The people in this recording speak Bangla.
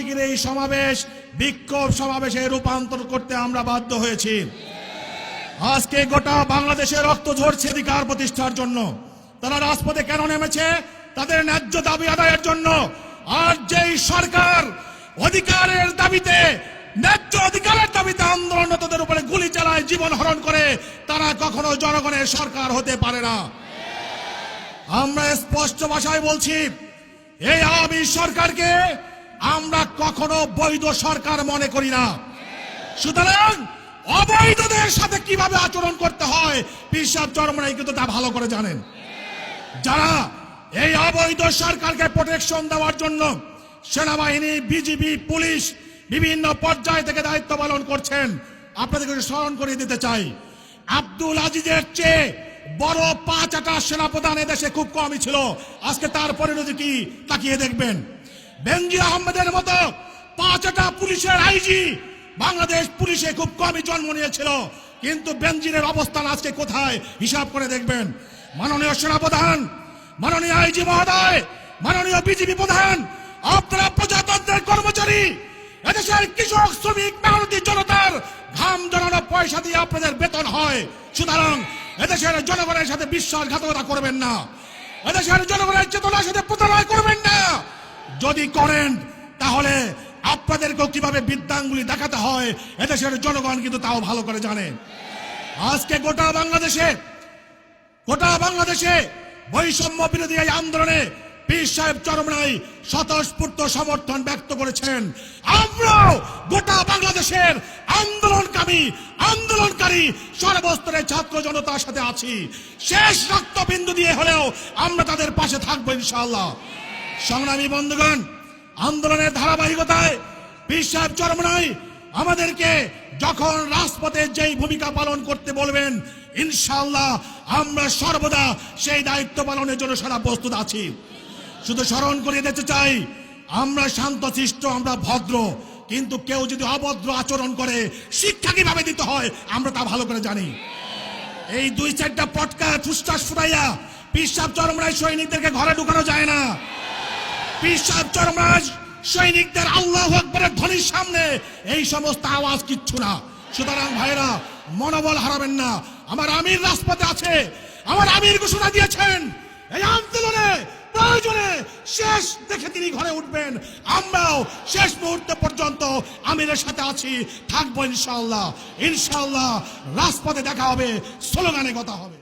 বার্ষিকীর এই সমাবেশ, বিক্ষোভ সমাবেশে রূপান্তর করতে আমরা বাধ্য হয়েছি। আজকে গোটা বাংলাদেশে রক্ত ঝরছে অধিকার প্রতিষ্ঠার জন্য। তারা রাজপথে কেন নেমেছে? তাদের ন্যায্য দাবি আদায়ের জন্য। আর যেই সরকার অধিকারের দাবিতে, ন্যায্য অধিকারের দাবিতে আন্দোলনরতদের উপরে গুলি চালায়, জীবন হরণ করে, তারা কখনো জনগণের সরকার হতে পারে না। আমরা স্পষ্ট ভাষায় বলছি, এই আওয়ামী সরকারকে আমরা কখনো বৈধ সরকার মনে করি না। সুতরাং অবৈধদের সাথে কীভাবে আচরণ করতে হয় পিসাব চরমরাই কিন্তু তা ভালো করে জানেন। যারা এই অবৈধ সরকারকে প্রোটেকশন দেওয়ার জন্য সেনাবাহিনী, বিজিবি, পুলিশ বিভিন্ন পর্যায় থেকে দায়িত্ব পালন করছেন, আপনাদেরকে স্মরণ করিয়ে দিতে চাই। আব্দুল আজিজের চেয়ে বড় পাঁচ আটা সেনাপ্রধান এদেশে খুব কমই ছিল। আজকে তার পরিণতি কি, তাকিয়ে দেখবেন। বেনজির আহমেদের মতো পাঁচ আটা পুলিশের আইজি। বাংলাদেশ পুলিশে খুব কমই জন্ম নিয়েছিল। কিন্তু বেনজিনের অবস্থান আজকে কোথায়? হিসাব করে দেখবেন। মাননীয় সেনাপ্রধান, মাননীয় আইজি মহোদয়, মাননীয় বিজেপি প্রধান, আপনারা প্রজাতন্ত্রের কর্মচারী, এদেশের কৃষক, শ্রমিক, মেহনতি জনতার ঘাম জড়ানো পয়সা দিয়ে আপনাদের বেতন হয়। সুতরাং এদেশের জনগণের সাথে বিশ্বাসঘাতকতা করবেন না। এদেশের জনগণের চেতনার যদি করেন, তাহলে আপনাদেরকেও কীভাবে বিদ্যাঙ্গুলি দেখাতে হয়, এদেশের জনগণ কিন্তু তাও ভালো করে জানে। আজকে গোটা বাংলাদেশে গোটা বাংলাদেশে বৈষম্য বিরোধী এই আন্দোলনে পীর সাহেব চরমনাই স্বতঃস্ফূর্ত সমর্থন ব্যক্ত করেছেন। আমরাও গোটা বাংলাদেশের আন্দোলনকামী, আন্দোলনকারী, সর্বস্তরের ছাত্র জনতার সাথে আছি। শেষ রক্তবিন্দু দিয়ে হলেও আমরা তাদের পাশে থাকব ইনশাআল্লাহ। সংগ্রামী বন্ধুগণ, আন্দোলনের ধারাবাহিকতায় বিশ্বাস সাহেব চরমনাই আমাদেরকে যখন রাজপথে যেই ভূমিকা পালন করতে বলবেন ইনশাল্লাহ আমরা সর্বদা সেই দায়িত্ব পালনের জন্য সারা প্রস্তুত আছি। শুধু স্মরণ করিয়ে দিতে চাই, আমরা শান্তশিষ্ট আমরা ভদ্র, কিন্তু কেউ যদি অভদ্র আচরণ করে, শিক্ষা কীভাবে দিতে হয়, আমরা তা ভালো করে জানি। এই দুই চারটা পটকা ফুসটাস ফুটাইয়া, পিসাব চরমরাই সৈনিকদেরকে ঘরে ঢুকানো যায় না। পিসাব সৈনিকদের আল্লাহ আকবরের ধ্বনির সামনে এই সমস্ত আওয়াজ কিচ্ছু না। সুতরাং ভাইরা মনোবল হারাবেন না। আমার আমির রাজপথে আছে। আমার আমির ঘোষণা দিয়েছেন। এই আন্দোলনে, প্রয়োজনে শেষ দেখে তিনি ঘরে উঠবেন। আমরাও শেষ মুহূর্ত পর্যন্ত আমিরের সাথে আছি, থাকব ইনশাআল্লাহ। ইনশাআল্লাহ রাজপথে দেখা হবে, স্লোগানে কথা হবে।